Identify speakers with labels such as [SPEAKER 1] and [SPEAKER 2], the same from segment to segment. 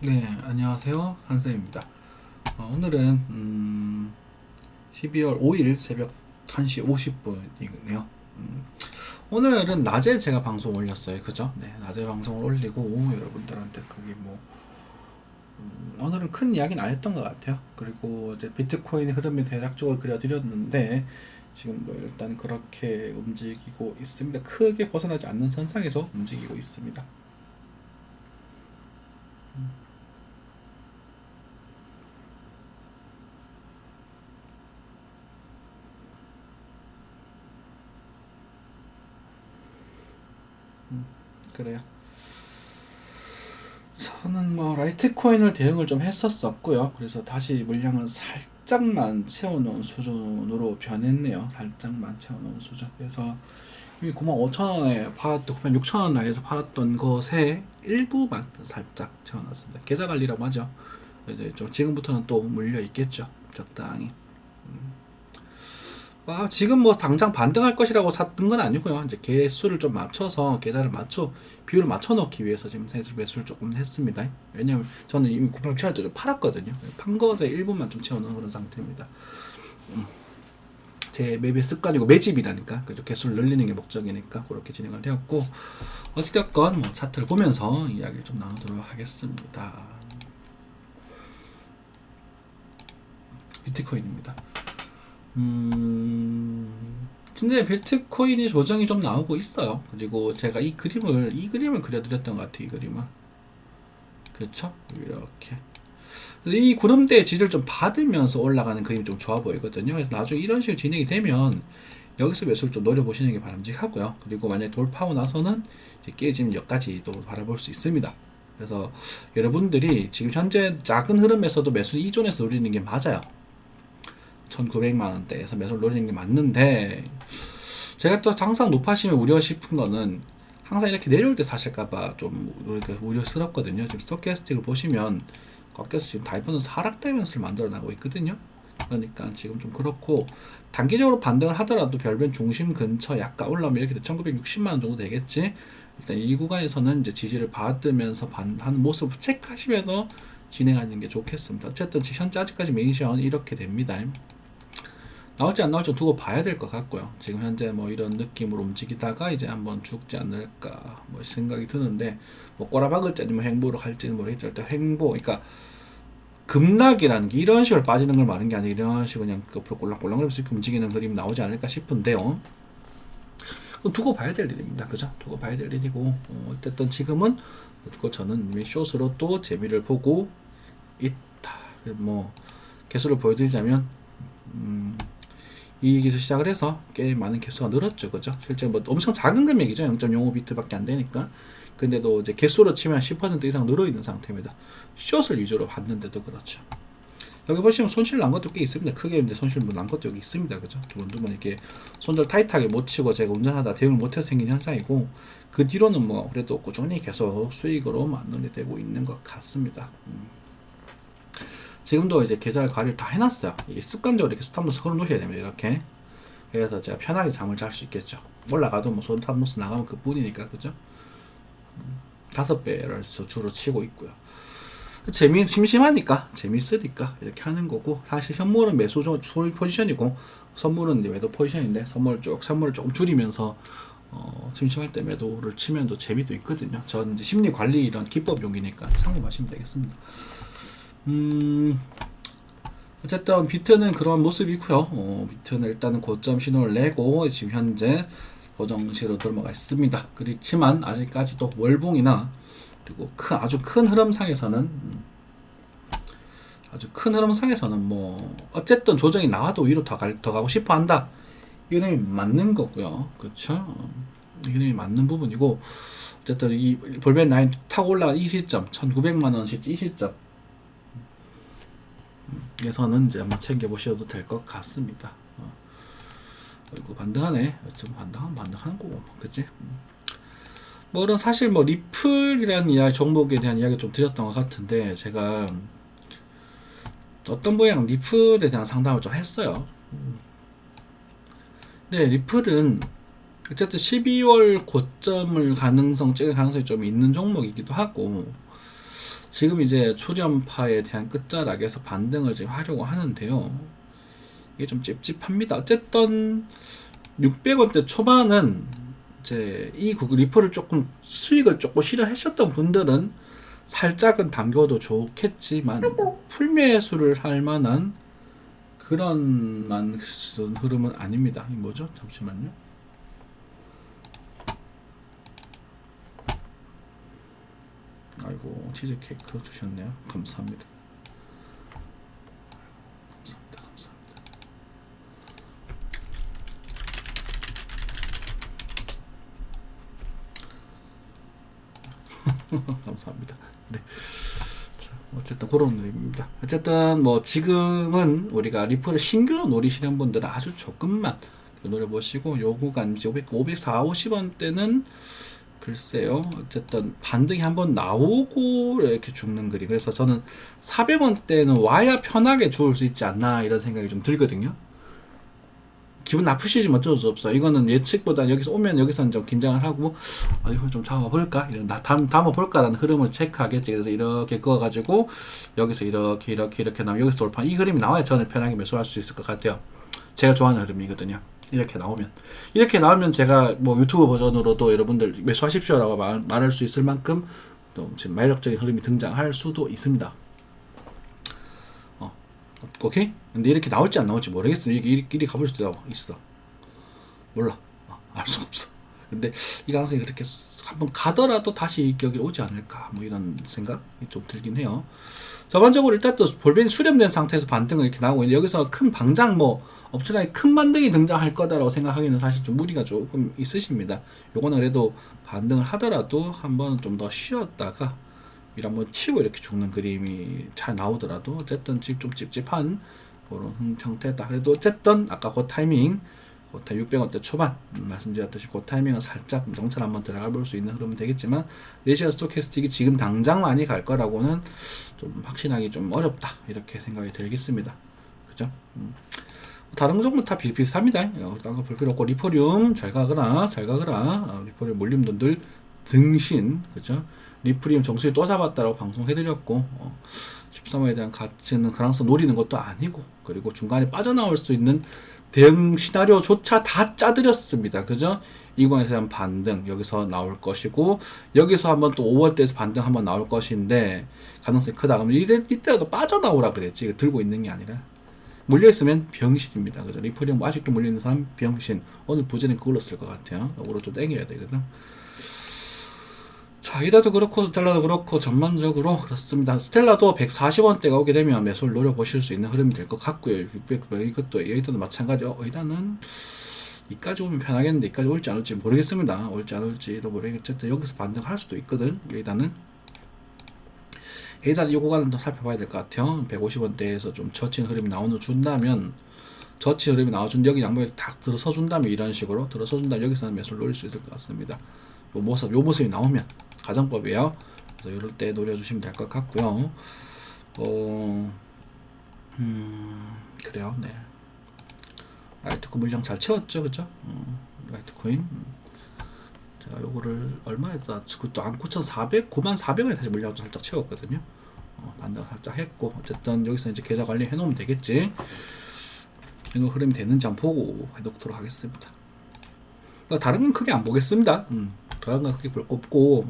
[SPEAKER 1] 네, 안녕하세요. 한쌤입니다. 어, 오늘은 음, 12월 5일 새벽 1시 50분이네요. 음, 오늘은 낮에 제가 방송 올렸어요. 그죠? 네, 낮에 방송을 올리고 여러분들한테 그게 뭐 음, 오늘은 큰 이야기는 안 했던 것 같아요. 그리고 이제 비트코인의 흐름이 대략적으로 그려드렸는데 지금 뭐 일단 그렇게 움직이고 있습니다. 크게 벗어나지 않는 선상에서 움직이고 있습니다. 그래요. 저는 뭐 라이트 코인을 대응을 좀 했었었고요. 그래서 다시 물량을 살짝만 채워놓은 수준으로 변했네요. 살짝만 채워놓은 수준. 그래서 이미 9만 5천 원에 팔았던 9만 6천 원 나이에서 팔았던 것에 일부만 살짝 채워놨습니다. 계좌 관리라고 하죠. 이제 좀 지금부터는 또 물려 있겠죠. 적당히. 아, 지금 뭐 당장 반등할 것이라고 샀던 건 아니고요. 이제 개수를 좀 맞춰서 계좌를 맞춰 비율을 맞춰 놓기 위해서 지금 세수 매수를 조금 했습니다. 왜냐면 저는 이미 9 8 7 때좀 팔았거든요. 판 것에 일부만 좀 채워 놓은 그런 상태입니다. 음. 제 매매 습관이고 매집이라니까 그죠 개수를 늘리는 게 목적이니까 그렇게 진행을 되었고 어찌됐건 뭐 차트를 보면서 이야기를 좀 나누도록 하겠습니다. 비트코인입니다. 음, 근데 비트코인이 조정이 좀 나오고 있어요. 그리고 제가 이 그림을 이 그림을 그려드렸던 것 같아요. 이 그림을 그렇죠? 이렇게. 이 구름대의 지지를 좀 받으면서 올라가는 그림이 좀 좋아 보이거든요. 그래서 나중에 이런 식으로 진행이 되면 여기서 매수를 좀 노려보시는 게 바람직하고요. 그리고 만약에 돌파하고 나서는 깨지는 역까지도 바라볼 수 있습니다. 그래서 여러분들이 지금 현재 작은 흐름에서도 매수를 이존에서 노리는 게 맞아요. 1,900만 원대에서 매수를 노리는 게 맞는데 제가 또 항상 높아시면 우려 싶은 거는 항상 이렇게 내려올 때 사실까봐 좀 우려스럽거든요. 지금 스토캐스틱을 보시면 꺾여서 지금 다이버전스 하락되면서 만들어 나고 있거든요. 그러니까 지금 좀 그렇고 단기적으로 반등을 하더라도 별변 중심 근처 약간 올라오면 이렇게 1960만 원 정도 되겠지. 일단 이 구간에서는 이제 지지를 받으면서 반하는 모습을 체크하시면서 진행하는 게 좋겠습니다. 어쨌든 현재 아직까지 메인션 이렇게 됩니다. 나올지 안 나올지 두고 봐야 될 것 같고요. 지금 현재 뭐 이런 느낌으로 움직이다가 이제 한번 죽지 않을까 뭐 생각이 드는데 뭐 꼬라박을지 아니면 횡보로 갈지는 모르겠죠. 일단 횡보, 그러니까 급락이라는 게 이런 식으로 빠지는 걸 말하는 게 아니라 이런 식으로 그냥 옆으로 꼴랑꼴랑거리면서 이렇게 움직이는 그림 나오지 않을까 싶은데요. 두고 봐야 될 일입니다. 그죠? 두고 봐야 될 일이고 어, 어쨌든 지금은 그리고 저는 이미 숏으로 또 재미를 보고 있다. 뭐 개수를 보여드리자면 음, 이익에서 시작을 해서 꽤 많은 개수가 늘었죠. 그죠? 실제 뭐 엄청 작은 금액이죠. 0.05비트밖에 안 되니까. 근데도 이제 개수로 치면 10% 이상 늘어 있는 상태입니다. 숏을 위주로 봤는데도 그렇죠. 여기 보시면 손실 난 것도 꽤 있습니다. 크게 이제 손실 난 것도 여기 있습니다. 그죠? 두번두번 이렇게 손절 타이트하게 못 치고 제가 운전하다 대응을 못해서 생긴 현상이고 그 뒤로는 뭐 그래도 꾸준히 계속 수익으로 마무리 되고 있는 것 같습니다. 음. 지금도 이제 계좌 관리를 다 해놨어요. 이게 습관적으로 이렇게 스탑로스 걸어 놓으셔야 됩니다. 이렇게. 그래서 제가 편하게 잠을 잘 수 있겠죠. 올라가도 뭐 스탑로스 나가면 그 뿐이니까, 그죠? 음, 다섯 배를 주로 치고 있고요. 재미, 심심하니까, 재밌으니까 이렇게 하는 거고, 사실 현물은 매수 포지션이고, 선물은 매도 포지션인데, 선물 쪽, 선물을 조금 줄이면서, 어, 심심할 때 매도를 치면 또 재미도 있거든요. 저는 이제 심리 관리 이런 기법 용이니까 참고하시면 되겠습니다. 음, 어쨌든 비트는 그런 모습이고요. 어, 비트는 일단은 고점 신호를 내고 지금 현재 고정시로 들어가 있습니다. 그렇지만 아직까지도 월봉이나 그리고 큰 아주 큰 흐름상에서는 음, 아주 큰 흐름상에서는 뭐 어쨌든 조정이 나와도 위로 더, 갈, 더 가고 싶어 한다. 이름이 맞는 거고요. 그렇죠? 이름이 맞는 부분이고 어쨌든 이 볼벤 라인 타고 올라간 이 시점 1900만 원 시점 이 시점 에서는 이제 한번 챙겨보셔도 될 것 같습니다. 어. 반등하네. 좀 반등하면 반등하는 거고, 그치? 뭐 이런 사실 뭐 리플이라는 이야기 종목에 대한 이야기 좀 드렸던 것 같은데 제가 어떤 모양 리플에 대한 상담을 좀 했어요. 네, 리플은 어쨌든 12월 고점을 가능성 찍을 가능성이 좀 있는 종목이기도 하고 지금 이제 초렴파에 대한 끝자락에서 반등을 지금 하려고 하는데요. 이게 좀 찝찝합니다. 어쨌든 600원대 초반은 이제 이 리플을 조금 수익을 조금 싫어하셨던 분들은 살짝은 담겨도 좋겠지만 풀매수를 할 만한 그런 만 흐름은 아닙니다. 이 뭐죠? 잠시만요. 아이고 치즈 케이크 주셨네요. 감사합니다. 감사합니다. 네. 자, 어쨌든 그런 느낌입니다. 어쨌든 뭐 지금은 우리가 리플을 신규로 노리시는 분들은 아주 조금만 노려보시고 요 구간 이제 500, 540, 50원대는 글쎄요. 어쨌든 반등이 한번 나오고 이렇게 죽는 그림. 그래서 저는 400원대는 와야 편하게 죽을 수 있지 않나 이런 생각이 좀 들거든요. 기분 나쁘시지만 어쩔 수 없어. 이거는 예측보다 여기서 오면 여기서는 좀 긴장을 하고 아 이걸 좀 잡아볼까? 이런 나 담, 담아볼까라는 흐름을 체크하겠지. 그래서 이렇게 그어가지고 여기서 이렇게 이렇게 이렇게 나면 여기서 돌파 이 그림이 나와야 저는 편하게 매수할 수 있을 것 같아요. 제가 좋아하는 흐름이거든요. 이렇게 나오면 이렇게 나오면 제가 뭐 유튜브 버전으로도 여러분들 매수하십시오라고 말, 말할 수 있을 만큼 또 지금 매력적인 흐름이 등장할 수도 있습니다. 어, 오케이? 근데 이렇게 나올지 안 나올지 모르겠어. 이렇게 이리, 가볼 수도 있어. 몰라. 어, 알수 없어. 근데 이 가능성이 그렇게 한번 가더라도 다시 여기 오지 않을까 뭐 이런 생각이 좀 들긴 해요. 전반적으로 일단 또 볼벤이 수렴된 상태에서 반등을 이렇게 나오고 있는데 여기서 큰 방장 뭐 업체나에 큰 반등이 등장할 거다라고 생각하기는 사실 좀 무리가 조금 있으십니다. 요거는 그래도 반등을 하더라도 한번 좀 더 쉬었다가 이런 한번 튀고 이렇게 죽는 그림이 잘 나오더라도 어쨌든 좀 찝찝한 그런 형태다. 그래도 어쨌든 아까 그 타이밍 그 600원대 초반 음, 말씀드렸듯이 그 타이밍은 살짝 정찰 한번 들어가 볼 수 있는 흐름은 되겠지만 내시아 스토캐스틱이 지금 당장 많이 갈 거라고는 좀 확신하기 좀 어렵다 이렇게 생각이 들겠습니다. 그죠? 음. 다른 종목 다 비슷비슷합니다. 어, 딴거 볼 필요 없고 리포리움 잘 가거라 잘 가거라 어, 리포리움 몰림돈들 등신 그죠? 리프리움 정수리 또 잡았다라고 방송해드렸고 어, 13호에 대한 가치는 가능성 노리는 것도 아니고 그리고 중간에 빠져나올 수 있는 대응 시나리오조차 다 짜드렸습니다. 그죠? 이관에서 대한 반등 여기서 나올 것이고 여기서 한번 또 5월대에서 반등 한번 나올 것인데 가능성이 크다 그러면 이때, 이때라도 빠져나오라 그랬지 들고 있는 게 아니라 물려있으면 병신입니다. 그죠? 리포리움 아직도 물려있는 사람 병신 오늘 부재는 그걸로 쓸 것 같아요. 오로 좀 땡겨야 되거든. 자, 이다도 그렇고 스텔라도 그렇고 전반적으로 그렇습니다. 스텔라도 140원대가 오게 되면 매수를 노려보실 수 있는 흐름이 될 것 같고요. 600, 이것도 여기도 마찬가지. 어, 이다는 이까지 오면 편하겠는데 이까지 올지 안 올지 모르겠습니다. 올지 안 올지도 모르겠지만 여기서 반등할 수도 있거든. 여기다는 일단 이 구간은 좀 살펴봐야 될 것 같아요. 150원대에서 좀 저친 흐름이 나오는 준다면 저치 흐름이 나와준 여기 양봉에 딱 들어서 준다면 이런 식으로 들어서 준다면 여기서는 매수를 노릴 수 있을 것 같습니다. 요 모습 요 모습이 나오면 가정법이에요. 그래서 이럴 때 노려주시면 될 것 같고요. 어, 음, 그래요. 네. 라이트코인 물량 잘 채웠죠, 그죠? 어, 라이트코인. 제가 요거를 얼마에다 그것도 19,400, 9,400원에 다시 물량 좀 살짝 채웠거든요. 어, 반등 살짝 했고 어쨌든 여기서 이제 계좌 관리 해놓으면 되겠지. 이거 흐름이 되는지 한번 보고 해놓도록 하겠습니다. 다른 건 크게 안 보겠습니다. 음, 다른 건 크게 볼 거 없고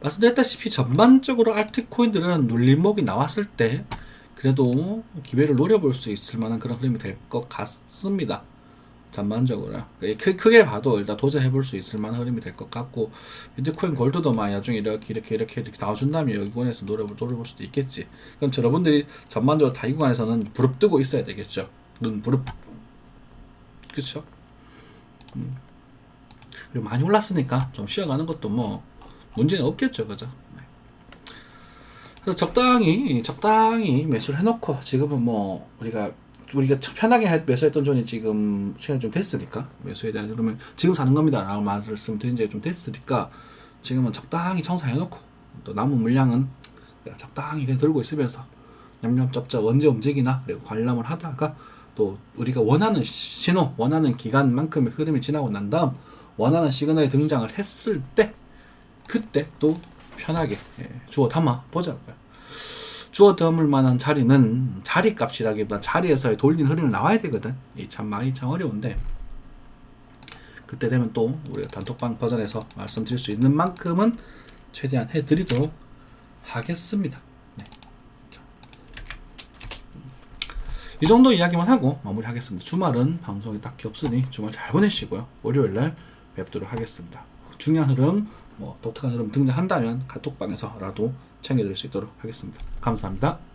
[SPEAKER 1] 말씀드렸다시피 전반적으로 알트코인들은 눌림목이 나왔을 때 그래도 기회를 노려볼 수 있을 만한 그런 흐름이 될 것 같습니다. 전반적으로 크, 크게 봐도 일단 도전해 볼 수 있을 만한 흐름이 될 것 같고 비트코인 골드도 막 나중에 이렇게 이렇게 이렇게 이렇게 나와준다면 여기 구간에서 노려볼, 노려볼 수도 있겠지. 그럼 여러분들이 전반적으로 다이 구간에서는 부릅뜨고 있어야 되겠죠. 눈 부릅 그렇죠. 음. 그리고 많이 올랐으니까 좀 쉬어가는 것도 뭐 문제는 없겠죠, 그죠? 네. 그래서 적당히 적당히 매수를 해놓고 지금은 뭐 우리가 우리가 편하게 할- 매수했던 존이 지금 시간이 좀 됐으니까 매수에 대한 그러면 지금 사는 겁니다라고 말씀 드린 지가 좀 됐으니까 지금은 적당히 청산해놓고 또 남은 물량은 적당히 들고 있으면서 냠냠짭짭 언제 움직이나 그리고 관람을 하다가 또 우리가 원하는 시- 신호 원하는 기간만큼의 흐름이 지나고 난 다음 원하는 시그널이 등장을 했을 때 그때 또 편하게 예, 주워 담아 보자고요. 주워 담을 만한 자리는 자리 값이라기보다 자리에서의 돌린 흐름이 나와야 되거든. 이참 많이 참 어려운데 그때 되면 또 우리가 단톡방 버전에서 말씀드릴 수 있는 만큼은 최대한 해드리도록 하겠습니다. 네. 자. 이 정도 이야기만 하고 마무리하겠습니다. 주말은 방송이 딱히 없으니 주말 잘 보내시고요. 월요일 날 뵙도록 하겠습니다. 중요한 흐름, 뭐 독특한 흐름 등장한다면 카톡방에서라도 챙겨드릴 수 있도록 하겠습니다. 감사합니다.